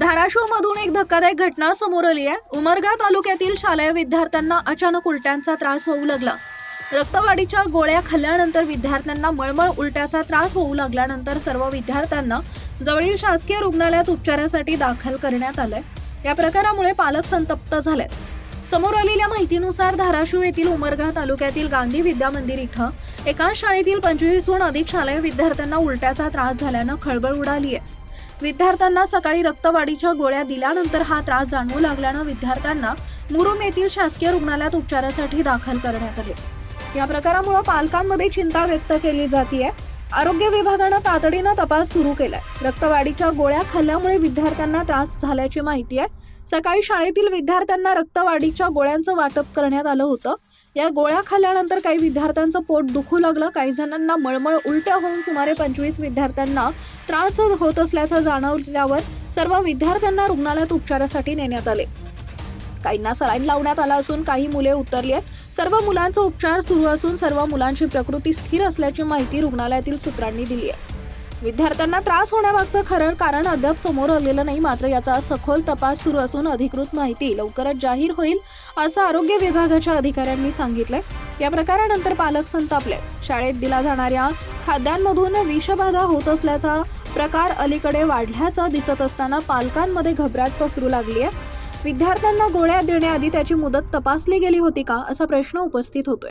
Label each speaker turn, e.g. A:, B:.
A: धाराशिवमधून एक धक्कादायक घटना समोर आली आहे. उमरगा तालुक्यातील शालेय विद्यार्थ्यांना अचानक उलट्यांचा त्रास होऊ लागला. रक्तवाढीच्या गोळ्या खाल्ल्यानंतर विद्यार्थ्यांना मळमळ उलट्याचा त्रास होऊ लागल्यानंतर सर्व विद्यार्थ्यांना जवळील शासकीय रुग्णालयात उपचारासाठी दाखल करण्यात आलंय. या प्रकारामुळे पालक संतप्त झालेत. समोर आलेल्या माहितीनुसार धाराशिव येथील उमरगा तालुक्यातील गांधी विद्या मंदिर इथं एका शाळेतील पंचवीसहून अधिक शालेय विद्यार्थ्यांना उलट्याचा त्रास झाल्यानं खळबळ उडाली आहे. विद्यार्थ्यांना सकाळी रक्तवाढीच्या गोळ्या दिल्यानंतर हा त्रास जाणवू लागल्यानं विद्यार्थ्यांना मुरुम येथील शासकीय रुग्णालयात उपचारासाठी दाखल करण्यात आले. या प्रकारामुळे पालकांमध्ये चिंता व्यक्त केली जाते आरोग्य विभागानं तातडीनं तपास सुरू केलाय. रक्तवाढीच्या गोळ्या खाल्ल्यामुळे विद्यार्थ्यांना त्रास झाल्याची माहिती आहे सकाळी शाळेतील विद्यार्थ्यांना रक्तवाढीच्या गोळ्यांचं वाटप करण्यात आलं होतं. या गोळ्या खाल्ल्यानंतर काही विद्यार्थ्यांचं पोट दुखू लागलं. काही जणांना मळमळ उलट्या होऊन सुमारे पंचवीस विद्यार्थ्यांना त्रास होत असल्याचं जाणवल्यावर सर्व विद्यार्थ्यांना रुग्णालयात उपचारासाठी नेण्यात आले. काहींना सलाईन लावण्यात आला असून काही मुले उतरली आहेत. सर्व मुलांचा उपचार सुरू असून सर्व मुलांची प्रकृती स्थिर असल्याची माहिती रुग्णालयातील सूत्रांनी दिली आहे. विद्यार्थ्यांना त्रास होण्यामागचं खरं कारण अद्याप समोर आलेलं नाही मात्र याचा सखोल तपास सुरू असून अधिकृत माहिती लवकरच जाहीर होईल असं आरोग्य विभागाच्या अधिकाऱ्यांनी सांगितलंय. या प्रकारानंतर पालक संतापले. शाळेत दिला जाणाऱ्या खाद्यांमधून विषबाधा होत असल्याचा प्रकार अलीकडे वाढल्याचा दिसत असताना पालकांमध्ये घबराट पसरू लागली आहे. विद्यार्थ्यांना गोळ्या देण्याआधी त्याची मुदत तपासली गेली होती का असा प्रश्न उपस्थित होतोय.